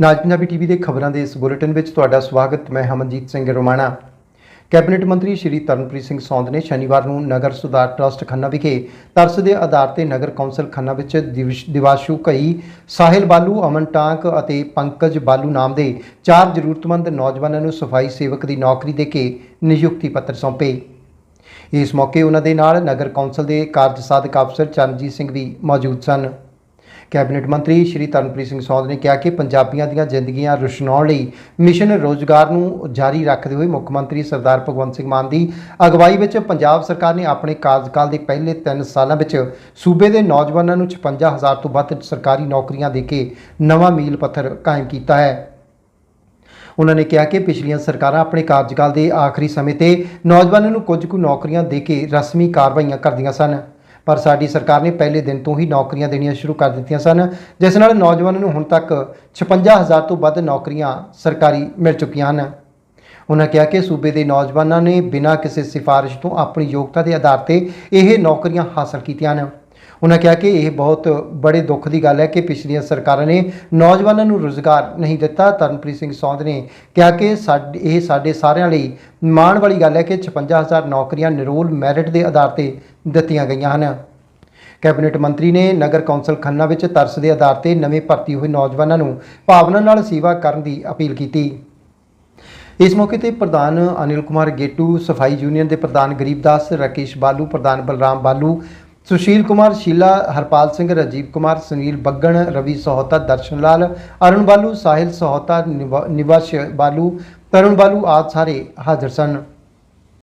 ਨਾਜ Punjabi TV ਦੇ ਖਬਰਾਂ ਦੇ ਇਸ ਬੁਲੇਟਿਨ ਵਿੱਚ ਤੁਹਾਡਾ ਸਵਾਗਤ, ਮੈਂ ਹਮਨਜੀਤ ਸਿੰਘ ਰੋਮਾਣਾ। ਕੈਬਨਿਟ ਮੰਤਰੀ ਸ਼੍ਰੀ ਤਰਨਪ੍ਰੀਤ ਸਿੰਘ ਸੌਂਦ ਨੇ ਸ਼ਨੀਵਾਰ ਨੂੰ ਨਗਰ ਸੁਧਾਰ ਟਰਸਟ ਖੰਨਾ ਵਿਖੇ ਤਰਸ ਦੇ ਆਧਾਰ ਤੇ ਨਗਰ ਕੌਂਸਲ ਖੰਨਾ ਵਿੱਚ ਦਿਵਸ਼- ਦਿਵਾਸ਼ੂ ਕਈ ਸਾਹਿਲ ਬਾਲੂ, ਅਮਨ ਟਾਂਕ ਅਤੇ ਪੰਕਜ ਬਾਲੂ ਨਾਮ ਦੇ ਚਾਰ ਜ਼ਰੂਰਤਮੰਦ ਨੌਜਵਾਨਾਂ ਨੂੰ ਸਫ਼ਾਈ ਸੇਵਕ ਦੀ ਨੌਕਰੀ ਦੇ ਕੇ ਨਿਯੁਕਤੀ ਪੱਤਰ ਸੌਂਪੇ। ਇਸ ਮੌਕੇ ਉਹਨਾਂ ਦੇ ਨਾਲ ਨਗਰ ਕੌਂਸਲ ਦੇ ਕਾਰਜ ਸਾਧਕ ਅਫਸਰ ਚਰਨਜੀਤ ਸਿੰਘ ਵੀ ਮੌਜੂਦ ਸਨ। ਕੈਬਨਿਟ ਮੰਤਰੀ ਸ਼੍ਰੀ ਤਰਨਪ੍ਰੀਤ ਸਿੰਘ ਸੌਂਦ ਨੇ ਕਿਹਾ ਕਿ ਪੰਜਾਬੀਆਂ ਦੀਆਂ ਜ਼ਿੰਦਗੀਆਂ ਰੁਸ਼ਨਾਉਣ ਲਈ ਮਿਸ਼ਨ ਰੋਜ਼ਗਾਰ ਨੂੰ ਜਾਰੀ ਰੱਖਦੇ ਹੋਏ ਮੁੱਖ ਮੰਤਰੀ ਸਰਦਾਰ ਭਗਵੰਤ ਸਿੰਘ ਮਾਨ ਦੀ ਅਗਵਾਈ ਵਿੱਚ ਪੰਜਾਬ ਸਰਕਾਰ ਨੇ ਆਪਣੇ ਕਾਰਜਕਾਲ ਦੇ ਪਹਿਲੇ 3 ਸਾਲਾਂ ਵਿੱਚ ਸੂਬੇ ਦੇ ਨੌਜਵਾਨਾਂ ਨੂੰ 55000 ਤੋਂ ਵੱਧ ਸਰਕਾਰੀ ਨੌਕਰੀਆਂ ਦੇ ਕੇ ਨਵਾਂ ਮੀਲ ਪੱਥਰ ਕਾਇਮ ਕੀਤਾ ਹੈ। ਉਹਨਾਂ ਨੇ ਕਿਹਾ ਕਿ ਪਿਛਲੀਆਂ ਸਰਕਾਰਾਂ ਆਪਣੇ ਕਾਰਜਕਾਲ ਦੇ ਆਖਰੀ ਸਮੇਂ ਤੇ ਨੌਜਵਾਨਾਂ ਨੂੰ ਕੁਝ ਕੁ ਨੌਕਰੀਆਂ ਦੇ ਕੇ ਰਸਮੀ ਕਾਰਵਾਈਆਂ ਕਰਦੀਆਂ ਸਨ। ਪਰ ਸਾਡੀ ਸਰਕਾਰ ਨੇ ਪਹਿਲੇ ਦਿਨ ਤੋਂ ਹੀ ਨੌਕਰੀਆਂ ਦੇਣੀਆਂ ਸ਼ੁਰੂ ਕਰ ਦਿੱਤੀਆਂ ਸਨ, ਜਿਸ ਨਾਲ ਨੌਜਵਾਨਾਂ ਨੂੰ ਹੁਣ ਤੱਕ 56000 ਤੋਂ ਵੱਧ ਨੌਕਰੀਆਂ ਸਰਕਾਰੀ ਮਿਲ ਚੁੱਕੀਆਂ ਹਨ। ਉਹਨਾਂ ਕਿਹਾ ਕਿ ਸੂਬੇ ਦੇ ਨੌਜਵਾਨਾਂ ਨੇ ਬਿਨਾਂ ਕਿਸੇ ਸਿਫਾਰਿਸ਼ ਤੋਂ ਆਪਣੀ ਯੋਗਤਾ ਦੇ ਆਧਾਰ ਤੇ ਇਹ ਨੌਕਰੀਆਂ ਹਾਸਲ ਕੀਤੀਆਂ ਹਨ। ਉਹਨਾਂ ਕਿਹਾ ਕਿ ਇਹ ਬਹੁਤ ਬੜੇ ਦੁੱਖ ਦੀ ਗੱਲ ਹੈ ਕਿ ਪਿਛਲੀਆਂ ਸਰਕਾਰਾਂ ਨੇ ਨੌਜਵਾਨਾਂ ਨੂੰ ਰੁਜ਼ਗਾਰ ਨਹੀਂ ਦਿੱਤਾ। ਤਰਨਪ੍ਰੀਤ ਸਿੰਘ ਸੌਂਦ ਨੇ ਕਿਹਾ ਕਿ ਸਾਡੇ, ਇਹ ਸਾਡੇ ਸਾਰਿਆਂ ਲਈ ਮਾਣ ਵਾਲੀ ਗੱਲ ਹੈ ਕਿ 56000 ਨੌਕਰੀਆਂ ਨਿਰੋਲ ਮੈਰਿਟ ਦੇ ਆਧਾਰ ਤੇ ਦਿੱਤੀਆਂ ਗਈਆਂ ਹਨ। ਕੈਬਨਿਟ ਮੰਤਰੀ ਨੇ ਨਗਰ ਕੌਂਸਲ ਖੰਨਾ ਵਿੱਚ ਤਰਸ ਦੇ ਆਧਾਰ ਤੇ ਨਵੇਂ ਭਰਤੀ ਹੋਏ ਨੌਜਵਾਨਾਂ ਨੂੰ ਭਾਵਨਾ ਨਾਲ ਸੇਵਾ ਕਰਨ ਦੀ ਅਪੀਲ ਕੀਤੀ। ਇਸ ਮੌਕੇ ਤੇ ਪ੍ਰਧਾਨ ਅਨਿਲ ਕੁਮਾਰ ਗੇਟੂ, ਸਫ਼ਾਈ ਯੂਨੀਅਨ ਦੇ ਪ੍ਰਧਾਨ ਗਰੀਬਦਾਸ, ਰਾਕੇਸ਼ ਬਾਲੂ, ਪ੍ਰਧਾਨ ਬਲਰਾਮ ਬਾਲੂ ਸੁਸ਼ੀਲ ਕੁਮਾਰ, ਸ਼ੀਲਾ ਹਰਪਾਲ ਸਿੰਘ, ਰਾਜੀਵ ਕੁਮਾਰ, ਸੁਨੀਲ ਬੱਗਣ, ਰਵੀ ਸਹੋਤਾ, ਦਰਸ਼ਨ ਲਾਲ, ਅਰੁਣ ਬਾਲੂ, ਸਾਹਿਲ ਸਹੋਤਾ, ਨਿਵਾ- ਨਿਵਾਸ਼ ਬਾਲੂ, ਤਰੁਣ ਬਾਲੂ ਆਦਿ ਸਾਰੇ ਹਾਜ਼ਰ ਸਨ।